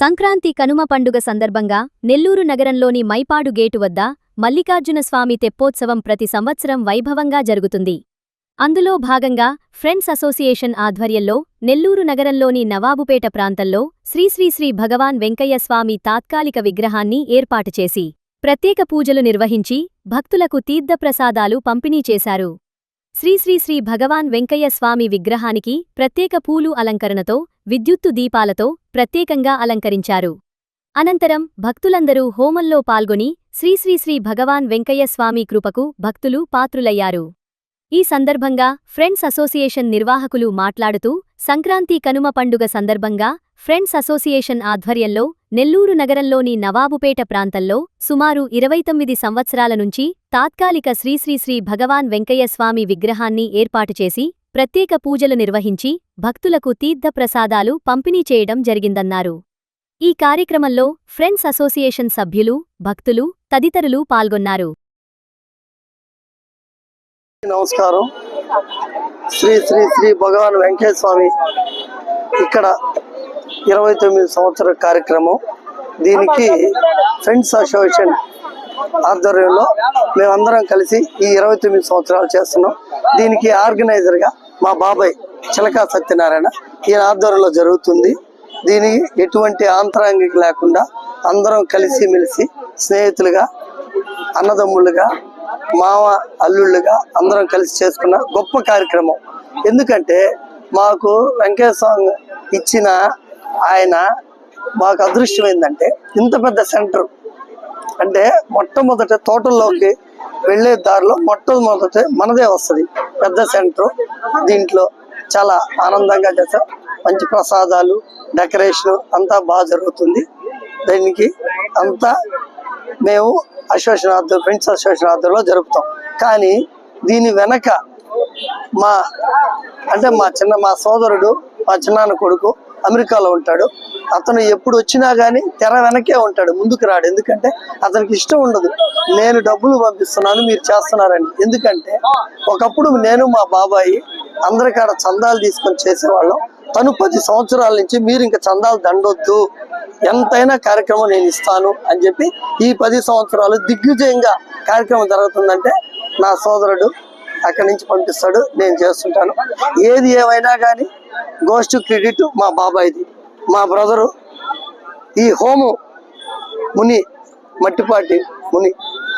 సంక్రాంతి కనుమ పండుగ సందర్భంగా నెల్లూరు నగరంలోని మైపాడు గేటు వద్ద మల్లికార్జునస్వామి తెప్పోత్సవం ప్రతి సంవత్సరం వైభవంగా జరుగుతుంది. అందులో భాగంగా ఫ్రెండ్స్ అసోసియేషన్ ఆధ్వర్యంలో నెల్లూరు నగరంలోని నవాబుపేట ప్రాంతంలో శ్రీశ్రీశ్రీ భగవాన్ వెంకయ్య స్వామి తాత్కాలిక విగ్రహాన్ని ఏర్పాటు చేసి ప్రత్యేక పూజలు నిర్వహించి భక్తులకు తీర్థప్రసాదాలు పంపిణీ చేశారు. శ్రీశ్రీశ్రీ భగవాన్ వెంకయ్య స్వామి విగ్రహానికి ప్రత్యేక పూలు అలంకరణతో విద్యుత్తు దీపాలతో ప్రత్యేకంగా అలంకరించారు. అనంతరం భక్తులందరూ హోమంలో పాల్గొని శ్రీశ్రీశ్రీ భగవాన్ వెంకయ్య స్వామి కృపకు భక్తులు పాత్రులయ్యారు. ఈ సందర్భంగా ఫ్రెండ్స్ అసోసియేషన్ నిర్వాహకులు మాట్లాడుతూ సంక్రాంతి కనుమ పండుగ సందర్భంగా ఫ్రెండ్స్ అసోసియేషన్ ఆధ్వర్యంలో నెల్లూరు నగరంలోని నవాబుపేట ప్రాంతంలో సుమారు ఇరవై తొమ్మిది సంవత్సరాల నుంచి తాత్కాలిక శ్రీశ్రీశ్రీ భగవాన్ వెంకయ్య స్వామి విగ్రహాన్ని ఏర్పాటు చేసి ప్రత్యేక పూజలు నిర్వహించి భక్తులకు తీర్థప్రసాదాలు పంపిణీ చేయడం జరిగిందన్నారు. ఈ కార్యక్రమంలో ఫ్రెండ్స్ అసోసియేషన్ సభ్యులు భక్తులు తదితరులు పాల్గొన్నారు. నమస్కారం. శ్రీ శ్రీ శ్రీ భగవాన్ వెంకటేశ్వర స్వామి ఇక్కడ ఇరవై తొమ్మిది సంవత్సర కార్యక్రమం. దీనికి ఫ్రెండ్స్ అసోసియేషన్ ఆధ్వర్యంలో మేమందరం కలిసి ఈ ఇరవై తొమ్మిది సంవత్సరాలు చేస్తున్నాం. దీనికి ఆర్గనైజర్గా మా బాబాయ్ చిలకా సత్యనారాయణ ఈయన ఆధ్వర్యంలో జరుగుతుంది. దీని ఎటువంటి ఆంతరాంగిక లేకుండా అందరం కలిసిమెలిసి స్నేహితులుగా అన్నదమ్ముళ్ళుగా మామ అల్లుళ్ళుగా అందరం కలిసి చేసుకున్న గొప్ప కార్యక్రమం. ఎందుకంటే మాకు వెంకటేశ్వర ఇచ్చిన ఆయన మాకు అదృష్టం ఏంటంటే ఇంత పెద్ద సెంటర్. అంటే మొట్టమొదట తోటల్లోకి వెళ్ళే దారిలో మొట్టమొదట మనదే వస్తుంది. పెద్ద సెంటర్ దీంట్లో చాలా ఆనందంగా చేస్తాం మంచి ప్రసాదాలు డెకరేషన్ అంతా బాగా జరుగుతుంది. దీనికి అంతా మేము అసోసియేషన్ ఫ్రెండ్స్ అసోసియేషన్ జరుపుతాం. కానీ దీని వెనక మా అంటే మా చిన్న మా సోదరుడు మా చిన్నాన్న కొడుకు అమెరికాలో ఉంటాడు. అతను ఎప్పుడు వచ్చినా కానీ తెర వెనకే ఉంటాడు ముందుకు రాడు. ఎందుకంటే అతనికి ఇష్టం ఉండదు. నేను డబ్బులు పంపిస్తున్నాను మీరు చేస్తున్నారని. ఎందుకంటే ఒకప్పుడు నేను మా బాబాయి అందరికాడ చందాలు తీసుకొని చేసేవాళ్ళం. తను పది సంవత్సరాల నుంచి మీరు ఇంకా చందాలు దండొద్దు. ఎంతైనా కార్యక్రమం నేను ఇస్తాను అని చెప్పి ఈ పది సంవత్సరాలు దిగ్విజయంగా కార్యక్రమం జరుగుతుందంటే నా సోదరుడు అక్కడి నుంచి పంపిస్తాడు నేను చేస్తుంటాను. ఏది ఏమైనా కానీ గోస్ట్ క్రెడిట్ మా బాబాయ్ది. మా బ్రదరు ఈ హోము ముని మట్టిపాటి ముని.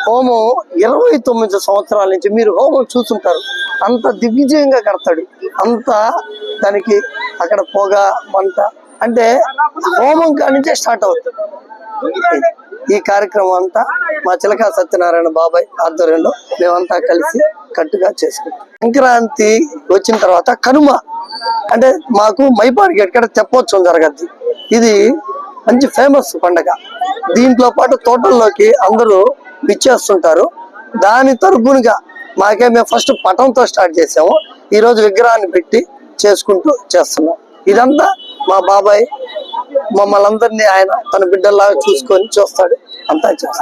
హోమం ఇరవై తొమ్మిది సంవత్సరాల నుంచి మీరు హోమం చూస్తుంటారు. అంత దిగ్విజయంగా కడతాడు. అంత దానికి అక్కడ పొగ మంట అంటే హోమం కానించే నుంచే స్టార్ట్ అవుతుంది. ఈ కార్యక్రమం అంతా మా చిలకా సత్యనారాయణ బాబాయ్ ఆధ్వర్యంలో మేమంతా కలిసి కట్టుగా చేసుకుంటాం. సంక్రాంతి వచ్చిన తర్వాత కనుమ. అంటే మాకు మైపాడికి ఎక్కడ తెప్పోత్సవం జరగద్ది. ఇది మంచి ఫేమస్ పండగ. దీంట్లో పాటు తోటల్లోకి అందరూ విచ్చేస్తుంటారు. దాని తరపునుగా మాకే మేము ఫస్ట్ పటంతో స్టార్ట్ చేసాము. ఈ రోజు విగ్రహాన్ని పెట్టి చేసుకుంటూ చేస్తున్నాం. ఇదంతా మా బాబాయ్ మమ్మల్ని అందరినీ ఆయన తన బిడ్డల్లాగా చూసుకొని చూస్తాడు. అంతా చేస్తాడు.